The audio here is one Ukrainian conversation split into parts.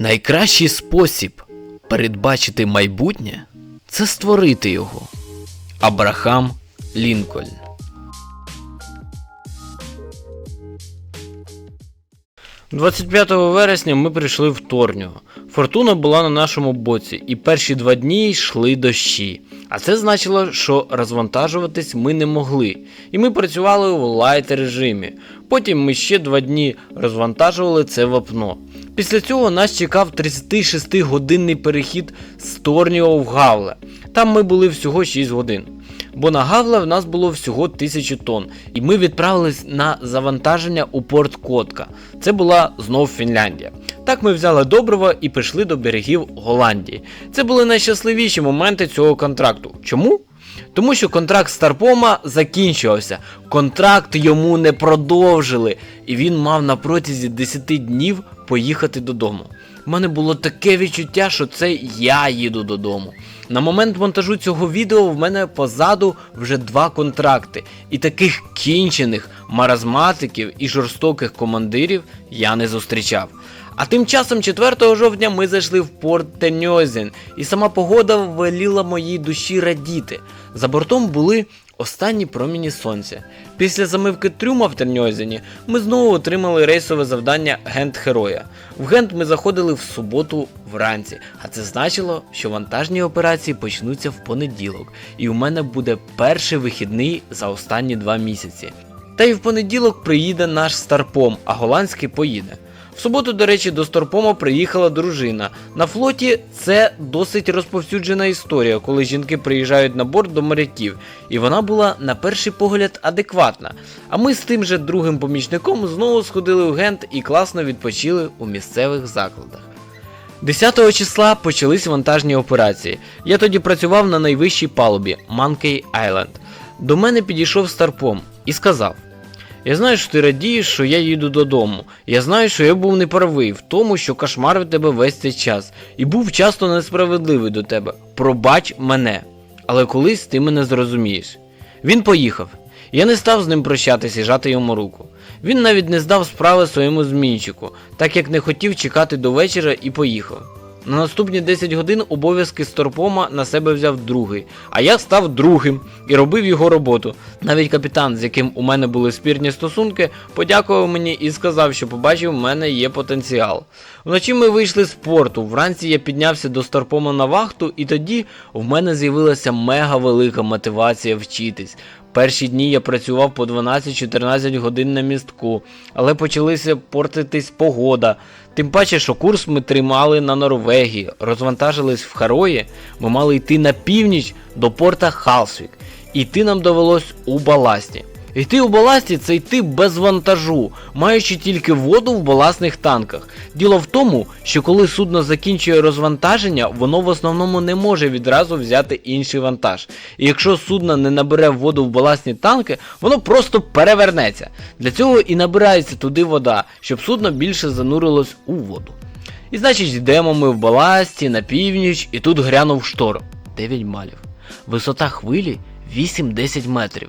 Найкращий спосіб передбачити майбутнє це створити його. Абрахам Лінкольн. – 25 вересня ми прийшли в Торню. Фортуна була на нашому боці, і перші два дні йшли дощі. А це значило, що розвантажуватись ми не могли, і ми працювали у лайт режимі. Потім ми ще два дні розвантажували це вапно. Після цього нас чекав 36-годинний перехід з Торніо в Гавле. Там ми були всього 6 годин. Бо на Гавле в нас було всього 1000 тонн, і ми відправились на завантаження у порт Котка. Це була знов Фінляндія. Так ми взяли добриво і пішли до берегів Голландії. Це були найщасливіші моменти цього контракту. Чому? Тому що контракт Старпома закінчувався, контракт йому не продовжили, і він мав на протязі 10 днів поїхати додому. У мене було таке відчуття, що це я їду додому. На момент монтажу цього відео в мене позаду вже два контракти, і таких кінчених маразматиків і жорстоких командирів я не зустрічав. А тим часом 4 жовтня ми зайшли в порт Теньозен, і сама погода веліла моїй душі радіти. За бортом були останні проміні сонця. Після замивки трюма в Терньозені ми знову отримали рейсове завдання Гент Героя. В Гент ми заходили в суботу вранці, а це значило, що вантажні операції почнуться в понеділок, і у мене буде перший вихідний за останні два місяці. Та й в понеділок приїде наш старпом, а голландський поїде. В суботу, до речі, до Старпома приїхала дружина. На флоті це досить розповсюджена історія, коли жінки приїжджають на борт до моряків, і вона була на перший погляд адекватна. А ми з тим же другим помічником знову сходили у Гент і класно відпочили у місцевих закладах. 10 числа почались вантажні операції. Я тоді працював на найвищій палубі Monkey Island. До мене підійшов Старпом і сказав: Я знаю, що ти радієш, що я їду додому. Я знаю, що я був неправий в тому, що кошмарив тебе весь цей час, і був часто несправедливий до тебе. Пробач мене. Але колись ти мене зрозумієш. Він поїхав. Я не став з ним прощатися і жати йому руку. Він навіть не здав справи своєму змінчику, так як не хотів чекати до вечора і поїхав. На наступні 10 годин обов'язки Сторпома на себе взяв другий, а я став другим і робив його роботу. Навіть капітан, з яким у мене були спірні стосунки, подякував мені і сказав, що побачив, у мене є потенціал. Вночі ми вийшли з порту. Вранці я піднявся до Старпома на вахту, і тоді в мене з'явилася мега велика мотивація вчитись. Перші дні я працював по 12-14 годин на містку, але почалися портитись погода. Тим паче, що курс ми тримали на Норвегії, розвантажились в Харої, ми мали йти на північ до порта Халсвік. Йти нам довелось у баласті. Йти у баласті це йти без вантажу, маючи тільки воду в баласних танках. Діло в тому, що коли судно закінчує розвантаження, воно в основному не може відразу взяти інший вантаж. І якщо судно не набере воду в баласні танки, воно просто перевернеться. Для цього і набирається туди вода, щоб судно більше занурилось у воду. І значить йдемо ми в баласті на північ, і тут грянув шторм 9 малів. Висота хвилі 8-10 метрів.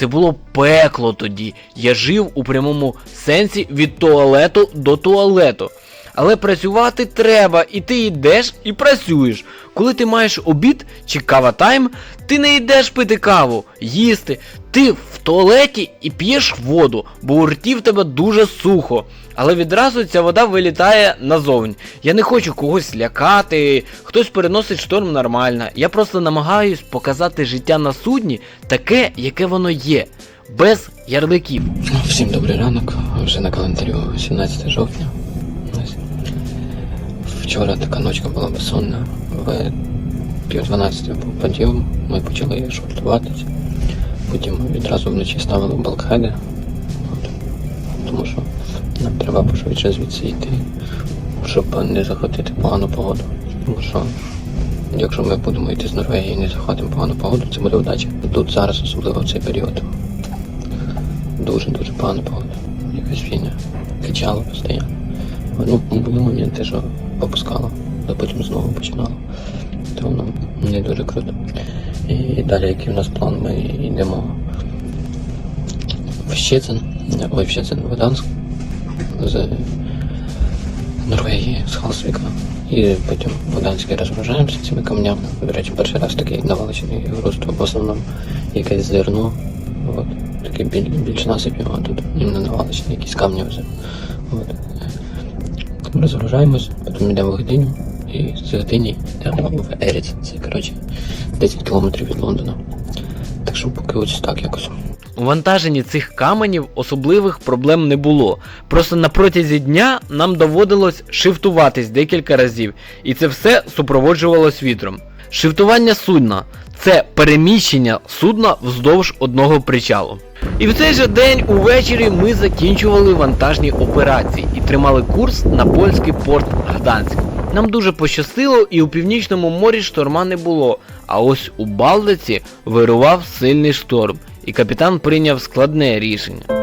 Це було пекло тоді. Я жив у прямому сенсі від туалету до туалету. Але працювати треба, і ти йдеш і працюєш. Коли ти маєш обід чи кава тайм, ти не йдеш пити каву, їсти. Ти в туалеті і п'єш воду, бо у рті в тебе дуже сухо. Але відразу ця вода вилітає назовні. Я не хочу когось лякати, хтось переносить шторм нормально. Я просто намагаюсь показати життя на судні таке, яке воно є, без ярликів. Всім добрий ранок. Вже на календарю 17 жовтня. Вчора така ночка була безсонна. В пів 12 був підйом, ми почали швартуватися. Потім ми відразу вночі ставили балкхеди. Треба пошвидше звідси йти, щоб не захватити погану погоду. Тому що якщо ми будемо йти з Норвегії і не захватимо погану погоду, це буде вдача. Тут зараз, особливо в цей період, дуже-дуже погана погода. Якась фіня. Качало постійно. Ну, були моменти, що попускало, а потім знову починало. То воно не дуже круто. І далі, який у нас план, ми йдемо в Щецин, ой, в Щецин, в Гданськ з Норвегії, з Халсвіка. І потім по-данськи розгружаємося цими камнями. До речі, перший раз такий наваличений груз, то в основному якесь зерно. От, таке біль, більш насипів, а тут іменно наваличені якісь камні вже. От. Розгружаємось, потім йдемо в Гдиню і з Гдині йдемо в Еріц. Це, коротше, 10 кілометрів від Лондона. Так що поки ось так якось. У вантаженні цих каменів особливих проблем не було. Просто на протязі дня нам доводилось шифтуватись декілька разів, і це все супроводжувалось вітром. Шифтування судна це переміщення судна вздовж одного причалу. І в цей же день увечері ми закінчували вантажні операції і тримали курс на польський порт Гданськ. Нам дуже пощастило, і у північному морі шторма не було. А ось у Балтиці вирував сильний шторм, і капітан прийняв складне рішення.